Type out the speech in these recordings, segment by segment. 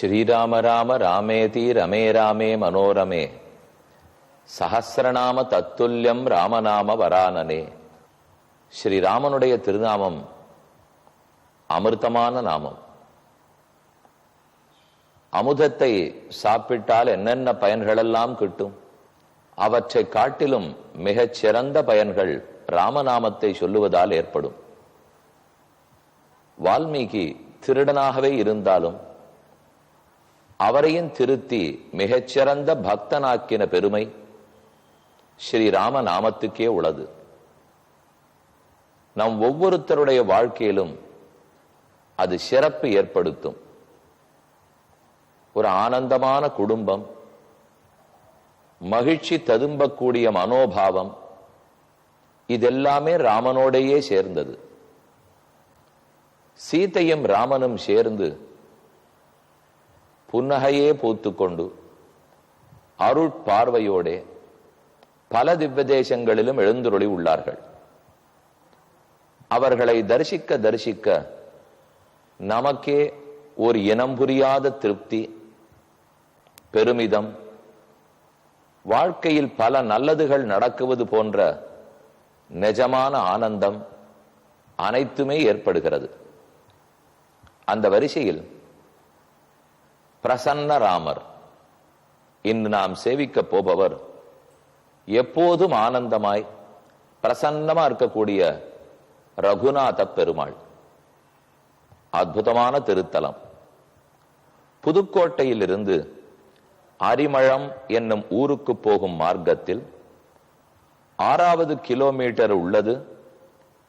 ஸ்ரீராம ராம ராமேதி ரமே ராமே மனோரமே. சஹசிரநாம தத்துல்யம் ராமநாம வரானனே. ஸ்ரீராமனுடைய திருநாமம் அமிர்தமான நாமம். அமுதத்தை சாப்பிட்டால் என்னென்ன பயன்களெல்லாம் கிட்டும்? அவற்றை காட்டிலும் மிகச் சிறந்த பயன்கள் ராமநாமத்தை சொல்லுவதால் ஏற்படும். வால்மீகி திருடனாகவே இருந்தாலும் அவரையும் திருத்தி மிகச்சிறந்த பக்தனாக்கின பெருமை ஸ்ரீராம நாமத்துக்கே உள்ளது. நம் ஒவ்வொருத்தருடைய வாழ்க்கையிலும் அது சிறப்பு ஏற்படுத்தும். ஒரு ஆனந்தமான குடும்பம் மகிழ்ச்சி ததும்பக்கூடிய மனோபாவம் இதெல்லாமே ராமனோடையே சேர்ந்தது. சீதையும் ராமனும் சேர்ந்து புன்னகையே பூத்துக்கொண்டு அருட்பார்வையோடே பல திவ்வதேசங்களிலும் எழுந்துருளி உள்ளார்கள். அவர்களை தரிசிக்க தரிசிக்க நமக்கே ஒரு இனம் புரியாத திருப்தி பெருமிதம் வாழ்க்கையில் பல நல்லதுகள் நடக்குவது போன்ற நிஜமான ஆனந்தம் அனைத்துமே ஏற்படுகிறது. அந்த வரிசையில் பிரசன்ன ராமர். இன்று நாம் சேவிக்க போபவர். எப்போதும் ஆனந்தமாய் பிரசன்னமா இருக்கக்கூடிய ரகுநாத பெருமாள். அற்புதமான திருத்தலம். புதுக்கோட்டையிலிருந்து அரிமழம் என்னும் ஊருக்கு போகும் மார்க்கத்தில் ஆறாவது கிலோமீட்டர் உள்ளது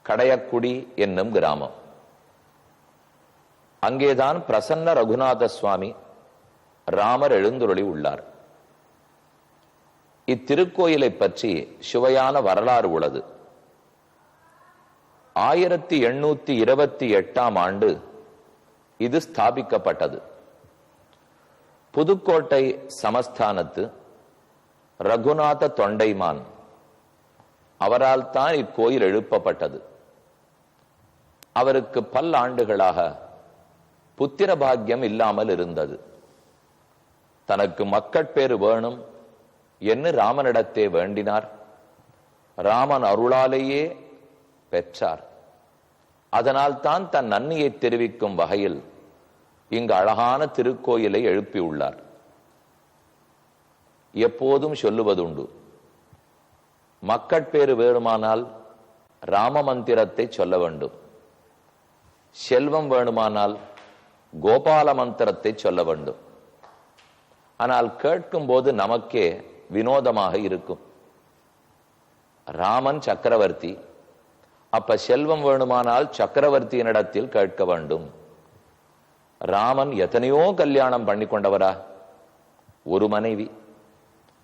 கடையக்குடி என்னும் கிராமம். அங்கேதான் பிரசன்ன ரகுநாத சுவாமி ராமர் எழுந்துருளி உள்ளார். இத்திருக்கோயிலை பற்றி சுவையான வரலாறு உள்ளது. ஆயிரத்தி எண்ணூத்தி இருபத்தி எட்டாம் ஆண்டு இது ஸ்தாபிக்கப்பட்டது. புதுக்கோட்டை சமஸ்தானத்து ரகுநாத தொண்டைமான் அவரால் தான் இக்கோயில் எழுப்பப்பட்டது. அவருக்கு பல் ஆண்டுகளாக புத்திர பாக்கியம் இல்லாமல் இருந்தது. தனக்கு மக்கட்பேறு வேணும் என்று ராமனிடத்தே வேண்டினார். ராமன் அருளாலேயே பெற்றார். அதனால் தான் தன் நன்னியை தெரிவிக்கும் வகையில் இங்கு அழகான திருக்கோயிலை எழுப்பியுள்ளார். எப்போதும் சொல்லுவதுண்டு மக்கட்பேறு வேணுமானால் ராம மந்திரத்தை சொல்ல வேண்டும். செல்வம் வேணுமானால் கோபால மந்திரத்தை சொல்ல வேண்டும். ஆனால் கேட்கும் போது நமக்கே வினோதமாக இருக்கும். ராமன் சக்கரவர்த்தி. அப்ப செல்வம் வேணுமானால் சக்கரவர்த்தியினிடத்தில் கேட்க வேண்டும். ராமன் எத்தனையோ கல்யாணம் பண்ணி கொண்டவரா? ஒரு மனைவி.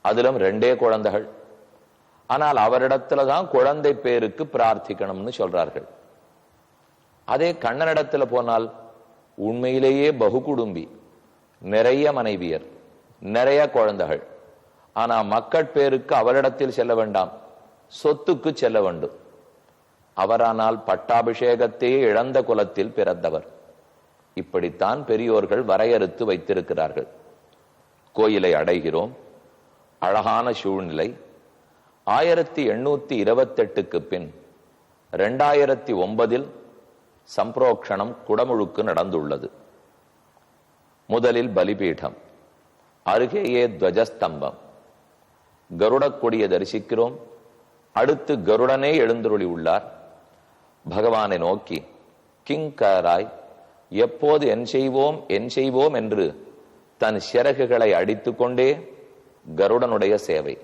அதிலும் ரெண்டே குழந்தைகள். ஆனால் அவரிடத்துல தான் குழந்தை பேருக்கு பிரார்த்திக்கணும்னு சொல்றார்கள். அதே கண்ணனிடத்துல போனால் உண்மையிலேயே பகு குடும்பி நிறைய மனைவியர். நிறைய குழந்தைகள். ஆனா மக்கட்பேருக்கு அவரிடத்தில் செல்ல வேண்டாம். சொத்துக்கு செல்ல வேண்டும். அவரானால் பட்டாபிஷேகத்தையே இழந்த குலத்தில் பிறந்தவர். இப்படித்தான் பெரியோர்கள் வரையறுத்து வைத்திருக்கிறார்கள். கோயிலை அடைகிறோம். அழகான சூழ்நிலை. ஆயிரத்தி எண்ணூத்தி இருபத்தெட்டுக்கு பின் ரெண்டாயிரத்தி ஒன்பதில் சம்பரோக்ஷணம் குடமுழுக்கு நடந்துள்ளது. முதலில் பலிபீடம். அருகேயே துவஜஸ்தம்பம். கருடக்கொடியை தரிசிக்கிறோம். அடுத்து கருடனே எழுந்துருளி உள்ளார். பகவானை நோக்கி கிங்கராய் எப்போது என் செய்வோம் என் செய்வோம் என்று தன் சிறகுகளை அடித்து கொண்டே கருடனுடைய சேவை.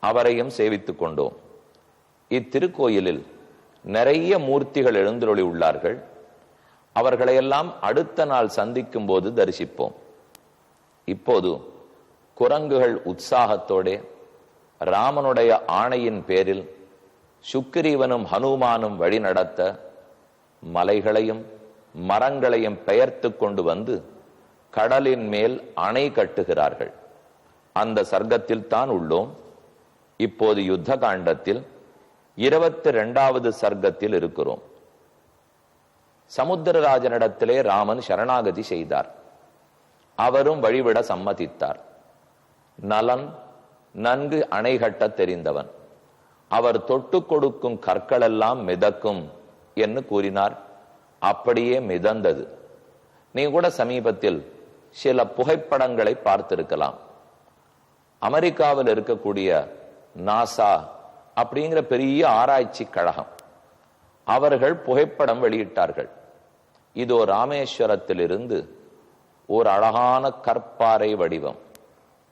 அவரையும் சேவித்துக் கொண்டோம். இத்திருக்கோயிலில் நிறைய மூர்த்திகள் எழுந்துருளி உள்ளார்கள். அவர்களையெல்லாம் அடுத்த நாள் சந்திக்கும் போது தரிசிப்போம். இப்போது குரங்குகள் உற்சாகத்தோடே ராமனுடைய ஆணையின் பேரில் சுக்கிரீவனும் ஹனுமானும் வழிநடத்த மலைகளையும் மரங்களையும் பெயர்த்து கொண்டு வந்து கடலின் மேல் அணை கட்டுகிறார்கள். அந்த சர்க்கத்தில் தான் உள்ளோம். இப்போது யுத்த காண்டத்தில் இருபத்தி ரெண்டாவது சர்க்கத்தில் இருக்கிறோம். சமுத்திரராஜனிடத்திலே ராமன் சரணாகதி செய்தார். அவரும் வழிவிட சம்மதித்தார். நலன் நன்கு அணை தெரிந்தவன். அவர் தொட்டு கொடுக்கும் கற்களெல்லாம் மிதக்கும் என்று கூறினார். அப்படியே மிதந்தது. நீ கூட சமீபத்தில் சில புகைப்படங்களை பார்த்திருக்கலாம். அமெரிக்காவில் இருக்கக்கூடிய நாசா அப்படிங்கிற பெரிய ஆராய்ச்சி கழகம். அவர்கள் புகைப்படம் வெளியிட்டார்கள். இதோ ராமேஸ்வரத்திலிருந்து ஒரு அழகான கற்பாறை வடிவம்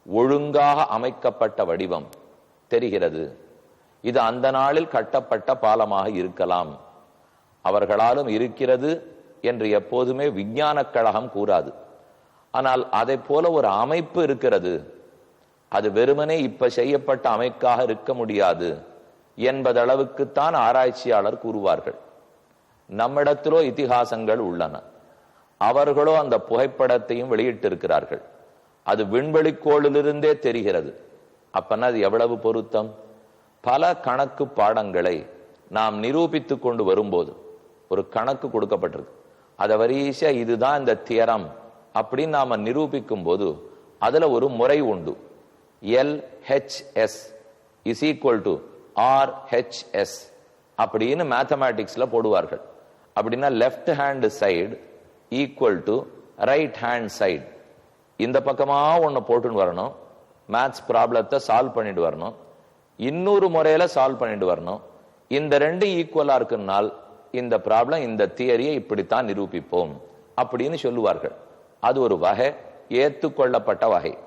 ஒழுங்காக அமைக்கப்பட்ட வடிவம் தெரிகிறது. இது அந்த நாளில் கட்டப்பட்ட பாலமாக இருக்கலாம். அவர்களாலும் இருக்கிறது என்று எப்போதுமே விஞ்ஞான கழகம் கூறாது. ஆனால் அதை போல ஒரு அமைப்பு இருக்கிறது. அது வெறுமனே இப்ப செய்யப்பட்ட அமைக்காக இருக்க முடியாது என்பதளவுக்குத்தான் ஆராய்ச்சியாளர் கூறுவார்கள். நம்மிடத்திலோ இத்திகாசங்கள் உள்ளன. அவர்களோ அந்த புகைப்படத்தையும் வெளியிட்டிருக்கிறார்கள். அது விண்வெளிக்கோளிலிருந்தே தெரிகிறது. அப்பனா அது எவ்வளவு பொருத்தம்? பல கணக்கு பாடங்களை நாம் நிரூபித்து கொண்டு வரும்போது ஒரு கணக்கு கொடுக்கப்பட்டிருக்கு. அதை வரிசையா இதுதான் இந்த தியரம் அப்படின்னு நாம நிரூபிக்கும் போது அதுல ஒரு முறை உண்டு. L H S is equal to R H S அப்படின்னு மேத்தமேட்டிக்ஸ்ல போடுவார்கள். அப்படின்னா left hand side equal to right hand side இந்த பக்கமாக ஒன்று போட்டுன்னு வரணும். மேத்ஸ் ப்ராப்ளத்தை சால்வ் பண்ணிட்டு வரணும். இன்னொரு முறையில சால்வ் பண்ணிட்டு வரணும். இந்த ரெண்டு ஈக்குவலா இருக்குன்னால் இந்த ப்ராப்ளம் இந்த தியரியை இப்படித்தான் நிரூபிப்போம். அப்படின்னு சொல்லுவார்கள். அது ஒரு வகை ஏற்றுக்கொள்ளப்பட்ட வகை.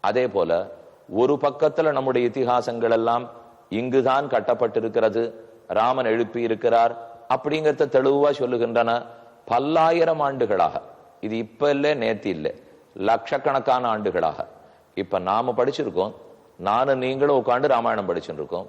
அதே போல ஒரு பக்கத்துல நம்முடைய இத்திகாசங்கள் எல்லாம் இங்குதான் கட்டப்பட்டிருக்கிறது. ராமன் எழுப்பி இருக்கிறார் அப்படிங்கிறத தெளிவாக சொல்லுகின்றன. பல்லாயிரம் ஆண்டுகளாக. இது இப்ப இல்ல நேத்து இல்லை. லட்சக்கணக்கான ஆண்டுகளாக. இப்ப நாம படிச்சிருக்கோம். நானும் நீங்களும் உட்காந்து ராமாயணம் படிச்சுட்டு இருக்கோம்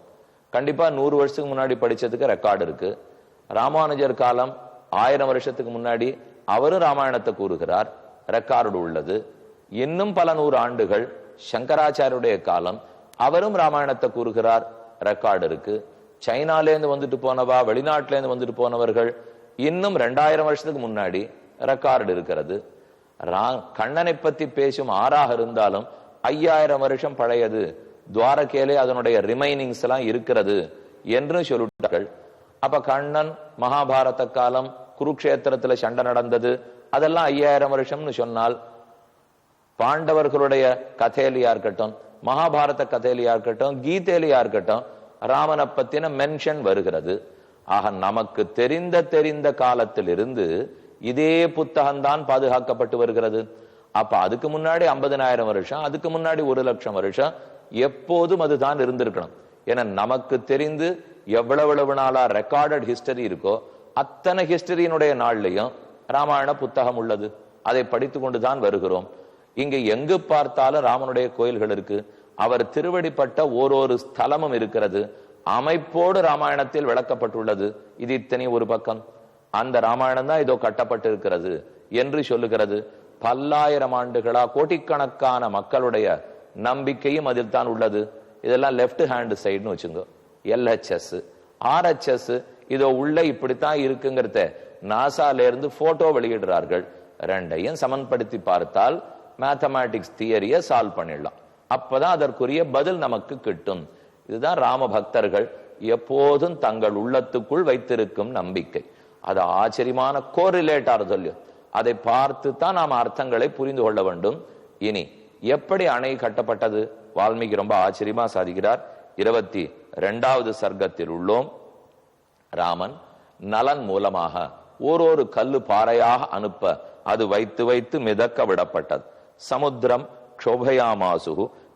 கண்டிப்பா நூறு வருஷத்துக்கு முன்னாடி படிச்சதுக்கு ரெக்கார்டு இருக்கு. ராமானுஜர் காலம் ஆயிரம் வருஷத்துக்கு முன்னாடி அவரும் ராமாயணத்தை கூறுகிறார். ரெக்கார்டு உள்ளது. இன்னும் பல நூறு ஆண்டுகள் சங்கராச்சாரியுடைய காலம் அவரும் ராமாயணத்தை கூறுகிறார். ரெக்கார்டு இருக்கு. சைனாலேருந்து வந்துட்டு போனவா வெளிநாட்டிலேருந்து வந்துட்டு போனவர்கள் இன்னும் ரெண்டாயிரம் வருஷத்துக்கு முன்னாடி ரெக்கார்டு இருக்கிறது. கண்ணனை பத்தி பேசும் ஆறாக இருந்தாலும் ஐயாயிரம் வருஷம் பழையது. துவாரகேலே அதனுடைய ரிமைனிங்ஸ் எல்லாம் இருக்கிறது என்று சொல்லிட்டார்கள். அப்ப கண்ணன் மகாபாரத காலம் குருக்ஷேத்திரத்துல சண்டை நடந்தது. அதெல்லாம் ஐயாயிரம் வருஷம்னு சொன்னால் பாண்டவர்களுடைய கதேலியா இருக்கட்டும் மகாபாரத கதேலியா இருக்கட்டும் கீதேலியா இருக்கட்டும் ராமனை பத்தின மென்ஷன் வருகிறது. ஆக நமக்கு தெரிந்த தெரிந்த காலத்திலிருந்து இதே புத்தகம்தான் பாதுகாக்கப்பட்டு வருகிறது. அப்ப அதுக்கு முன்னாடி ஐம்பதனாயிரம் வருஷம் அதுக்கு முன்னாடி ஒரு லட்சம் வருஷம் எப்போதும் அதுதான் இருந்திருக்கணும். ஏன்னா நமக்கு தெரிந்து எவ்வளவு நாளா ரெக்கார்டட் ஹிஸ்டரி இருக்கோ அத்தனை ஹிஸ்டரியினுடைய நாள்லையும் ராமாயண புத்தகம் உள்ளது. அதை படித்து கொண்டுதான் வருகிறோம். இங்க எங்கு பார்த்தாலும் ராமனுடைய கோயில்கள் இருக்கு. அவர் திருவடிப்பட்ட ஓரொரு ஸ்தலமும் இருக்கிறது. அமைப்போடு ராமாயணத்தில் விளக்கப்பட்டுள்ளது. இது இத்தனை ஒரு பக்கம். அந்த ராமாயணம் தான் இதோ கட்டப்பட்டிருக்கிறது என்று சொல்லுகிறது. பல்லாயிரம் ஆண்டுகளா கோட்டிக்கணக்கான மக்களுடைய நம்பிக்கையும் அதில் தான் உள்ளது. இதெல்லாம் லெப்ட் ஹேண்ட் சைடுன்னு வச்சுங்க. எல்ஹெச்எஸ் ஆர்ஹெச்எஸ் இதோ உள்ள இப்படித்தான் இருக்குங்கிறத நாசால இருந்து போட்டோ வெளியிடுறார்கள். ரெண்டையும் சமன்படுத்தி பார்த்தால் மேத்தமேட்டிக்ஸ் தியரிய சால்வ் பண்ணிடலாம். அப்பதான் அதற்குரிய பதில் நமக்கு கிட்டும். இதுதான் ராம பக்தர்கள் எப்போதும் தங்கள் உள்ளத்துக்குள் வைத்திருக்கும் நம்பிக்கை. அது ஆச்சரியமான கோரிலேட்டார் சொல்லியும் அதை பார்த்து தான் நாம் அர்த்தங்களை புரிந்து கொள்ள வேண்டும். இனி எப்படி அணை கட்டப்பட்டது? வால்மீகி ரொம்ப ஆச்சரியமா சாதிக்கிறார். இருபத்தி ரெண்டாவது சர்க்கத்தில் உள்ளோம். ராமன் நலன் மூலமாக ஓரொரு கல்லு பாறையாக அனுப்ப அது வைத்து வைத்து மிதக்க விடப்பட்டது. சமுத்திரம் க்ஷோபயாமாசு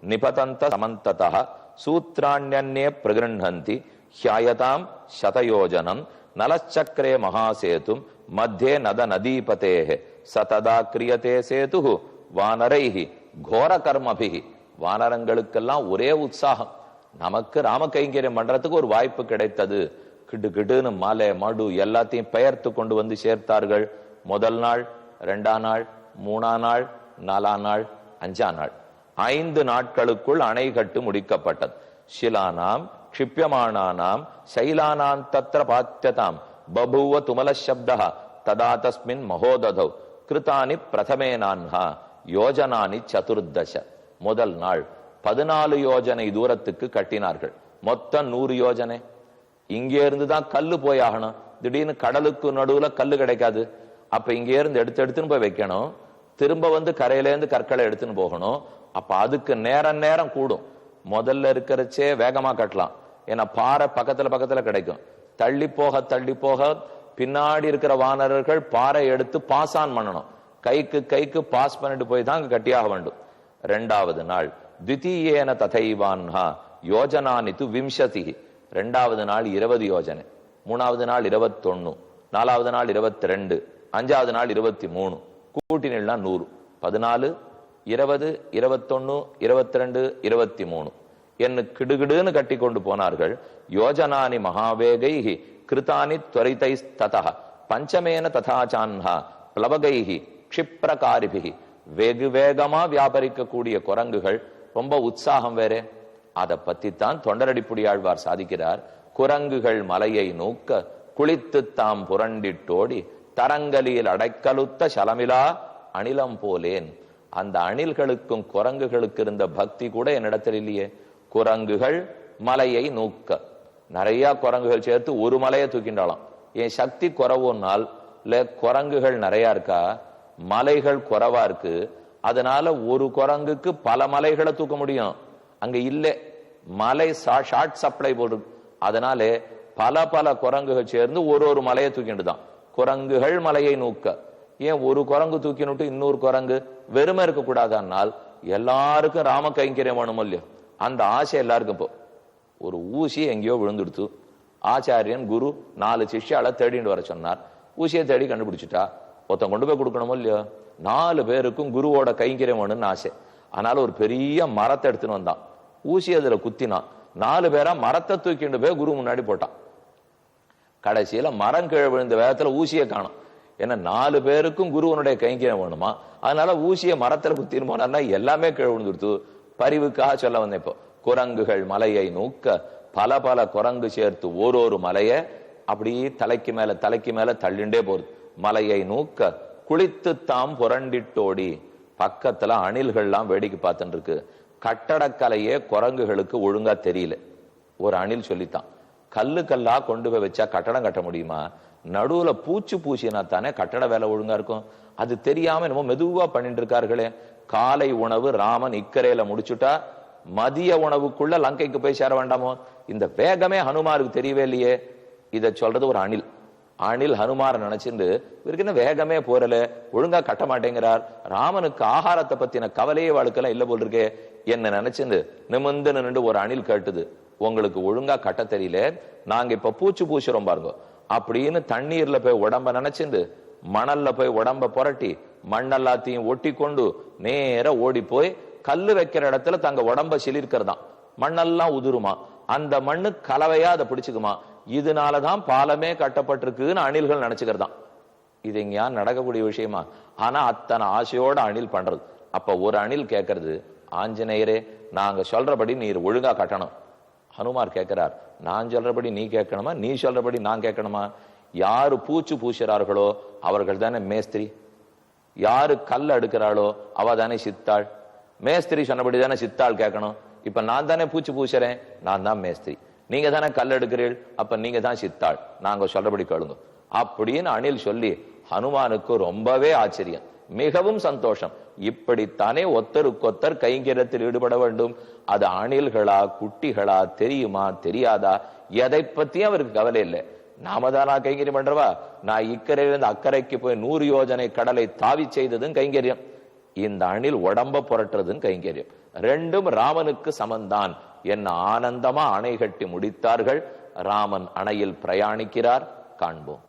நிபதந்த சமந்ததா சூத்ராண்யன்னே பிரகிருஹந்தி ஹியாயதாம் சதயோஜனம் நலச்சக்கரே மகாசேதும் மத்தியே நத நதீபதேஹ சததா கிரியதே சேது வானரைஹி கோர கர்மபிகி வானரங்களுக்கெல்லாம் ஒரே உற்சாகம். நமக்கு ராம கைங்கரியம் பண்றதுக்கு ஒரு வாய்ப்பு கிடைத்தது. கிடு கிடுன்னு மலை மடு எல்லாத்தையும் பெயர்த்து கொண்டு வந்து சேர்த்தார்கள். முதல் நாள் ரெண்டாம் நாள் மூணாம் நாள் நாலாம் நாள் அஞ்சாம் நாள். ஐந்து நாட்களுக்குள் அணை கட்டு முடிக்கப்பட்டது. ஷிலானாம் க்ஷிப்பியமானானாம் சைலானாம் தத்திர பாத்தியதாம் பபுவ துமல சப்தா ததா தஸ்மின் மகோததௌ கிருதானி பிரதமே நான்ஹா யோஜனானி சதுர்தச. முதல் நாள் பதினாலு யோஜனை தூரத்துக்கு கட்டினார்கள். மொத்தம் நூறு யோஜனை. இங்கே இருந்து தான் கல்லு போய் ஆகணும். திடீர்னு கடலுக்கு நடுவுல கல்லு கிடைக்காது. அப்ப இங்க இருந்து எடுத்து எடுத்துன்னு போய் வைக்கணும். திரும்ப வந்து கரையிலேருந்து கற்களை எடுத்துன்னு போகணும். அப்ப அதுக்கு நேரம் நேரம் கூடும். முதல்ல இருக்கிறச்சே வேகமா கட்டலாம். ஏன்னா பாறை பக்கத்துல பக்கத்துல கிடைக்கும். தள்ளி போக தள்ளி போக பின்னாடி இருக்கிற வானரர்கள் பாறை எடுத்து பாஸ் ஆன் பண்ணணும். கைக்கு கைக்கு பாஸ் பண்ணிட்டு போய் தான் கட்டியாக வேண்டும். ரெண்டாவது நாள் தித்தீயேன ததைவான்ஹா யோஜனானித்து விம்சதி. ரெண்டாவது நாள் இருபது யோஜனை. மூணாவது நாள் இருபத்தொன்னு. நாலாவது நாள் இருபத்தி ரெண்டு அஞ்சாவது நாள் இருபத்தி மூணு. கூட்டினா நூறு. பதினாலு இருபது இருபத்தொன்னு இருபத்தி ரெண்டு இருபத்தி மூணு என்ன கிடுகிடுன்னு கட்டி கொண்டு போனார்கள். யோஜனானி மகாவேகைஹி கிருதானி துவரிதை ததா பஞ்சமேன ததாச்சான்ஹா பிளவகைஹி க்ஷிப்ரகாரிபிகி வெகு வேகமா வியாபரிக்கக்கூடிய குரங்குகள். ரொம்ப உற்சாகம் வேறே. அதை பத்தி தான் தொண்டரடிப்புடியாழ்வார் சாதிக்கிறார். குரங்குகள் மலையை நோக்க குளித்து தாம் புரண்டிட்டோடி தரங்கலியில் அடைக்கழுத்த சலமிலா அணிலம் போலேன். அந்த அணில்களுக்கும் குரங்குகளுக்கு இருந்த பக்தி கூட என்னிடத்தில் இல்லையே. குரங்குகள் மலையை நோக்க. நிறைய குரங்குகள் சேர்த்து ஒரு மலையை தூக்கிண்டாலாம் என் சக்தி குறவுனால் இல்ல குரங்குகள் நிறைய இருக்கா? மலைகள் குறைவா இருக்கு. அதனால ஒரு குரங்குக்கு பல மலைகளை தூக்க முடியும். அங்க இல்லை. மலை ஷார்ட் சப்ளை போடு அதனாலே பல பல குரங்குகள் சேர்ந்து ஒரு ஒரு மலையை தூக்கிட்டு தான் குரங்குகள் மலையை நூக்க. ஏன் ஒரு குரங்கு தூக்கினுட்டு இன்னொரு குரங்கு? வெறுமை இருக்கக்கூடாதானால் எல்லாருக்கும் ராம கைங்கரியம் வேணுமோ இல்லையோ? அந்த ஆசை எல்லாருக்கும் இப்போ ஒரு ஊசி எங்கேயோ விழுந்துடுத்து. ஆச்சாரியன் குரு நாலு சிஷ்யால தேடிட்டு வர சொன்னார். ஊசியை தேடி கண்டுபிடிச்சிட்டா. ஒருத்தன் கொண்டு போய் கொடுக்கணுமோ இல்லையோ? நாலு பேருக்கும் குருவோட கைங்கரியம் வேணும்னு ஆசை. அதனால ஒரு பெரிய மரத்தை எடுத்துன்னு வந்தான். ஊசி அதுல குத்தினான். நாலு பேரா மரத்தை தூக்கிட்டு போய் குரு முன்னாடி போட்டான். கடைசியில மரம் கீழே விழுந்த வேகத்துல ஊசியை காணும். ஏன்னா நாலு பேருக்கும் குருவனுடைய கைங்கியம் வேணுமா? அதனால ஊசியை மரத்துல குத்தின்னு போனார்னா எல்லாமே கீழே விழுந்துருத்து. பரிவுக்காக சொல்ல வந்தேன் இப்போ. குரங்குகள் மலையை நூக்க பல பல குரங்கு சேர்த்து ஓரொரு மலைய அப்படியே தலைக்கு மேல தலைக்கு மேல தள்ளிண்டே போகுது மலையை நூக்க குளித்து தாம் புரண்டிட்டோடி. பக்கத்துல அணில்கள்லாம் வேடிக்கை பார்த்துட்டு இருக்கு. கட்டடக்கலையே குரங்குகளுக்கு ஒழுங்கா தெரியல. ஒரு அணில் சொல்லித்தான். கல்லு கல்லா கொண்டு போய் வச்சா கட்டடம் கட்ட முடியுமா? நடுவுல பூச்சி பூச்சினா தானே கட்டட வேலை ஒழுங்கா இருக்கும். அது தெரியாம என்னமோ மெதுவா பண்ணிட்டு இருக்கார்களே. காலை உணவு ராமன் இக்கரையில முடிச்சுட்டா மதிய உணவுக்குள்ள லங்கைக்கு போய் சேர வேண்டாமோ? இந்த வேகமே ஹனுமாருக்கு தெரியவே இல்லையே. இத சொல்றது ஒரு அணில். அணில் ஹனுமார நினைச்சிருந்து இவருக்கு என்ன வேகமே போறல ஒழுங்கா கட்ட மாட்டேங்கிறார். ராமனுக்கு ஆகாரத்தை பத்தின கவலையே வாழ்க்கெல்லாம் இல்ல போல் இருக்கே. என்ன நினைச்சிருந்து நிமிந்து நின்று ஒரு அணில் கேட்டுது. உங்களுக்கு ஒழுங்கா கட்ட தெரியல. நாங்க இப்ப பூச்சி பூசுறோம் பாருங்க. அப்படின்னு தண்ணீர்ல போய் உடம்ப நினைச்சிருந்து மணல்ல போய் உடம்ப புரட்டி மண்ணெல்லாத்தையும் ஒட்டி கொண்டு நேர ஓடி போய் கல்லு வைக்கிற இடத்துல தங்க உடம்ப சிலிர்க்கிறதாம். மண்ணெல்லாம் உதிருமா? அந்த மண்ணு கலவையா அதை பிடிச்சுக்குமா? இதனாலதான் பாலமே கட்டப்பட்டிருக்குன்னு அணில்கள் நினைச்சுக்கிறதாம். இது எங்கயா நடக்கக்கூடிய விஷயமா? ஆனா அத்தனை ஆசையோட அணில் பண்றது. அப்ப ஒரு அணில் கேட்கறது ஆஞ்சநேயரே நாங்க சொல்றபடி நீர் ஒழுங்கா கட்டணும். ஹனுமார் கேட்கிறார் நான் சொல்றபடி நீ கேட்கணுமா? நீ சொல்றபடி நான் கேட்கணுமா? யாரு பூச்சு பூசுறார்களோ அவர்கள் தானே மேஸ்திரி. யாரு கல் அடுக்கிறாளோ அவ தானே சித்தாள். மேஸ்திரி சொன்னபடி தானே சித்தாள் கேட்கணும். இப்ப நான் தானே பூச்சி பூசுறேன் நான் தான் மேஸ்திரி. நீங்க தானே கல் எடுக்கிறீள் அப்ப நீங்க தான் சித்தாள். நாங்க சொல்றபடி கேளுங்க. அப்படின்னு அணில் சொல்லி ஹனுமானுக்கு ரொம்பவே ஆச்சரியம். மிகவும் சந்தோஷம். இப்படித்தானே ஒத்தருக்கொத்தர் கைங்கரத்தில் ஈடுபட வேண்டும்? அது அணில்களா குட்டிகளா தெரியுமா தெரியாதா? எதை பத்தியும் அவருக்கு கவலை இல்லை. நாம தானா கைங்கரியம் பண்றவா நான் இக்கரையிலிருந்து அக்கறைக்கு போய் நூறு யோஜனை கடலை தாவி செய்ததும் கைங்கரியம். இந்த அணில் உடம்ப புரட்டுறதும் கைங்கரியம். ரெண்டும் ராமனுக்கு சமந்தான். என்ன ஆனந்தமா அணை கட்டி முடித்தார்கள்? ராமன் அணையில் பிரயாணிக்கிறார். காண்போம்.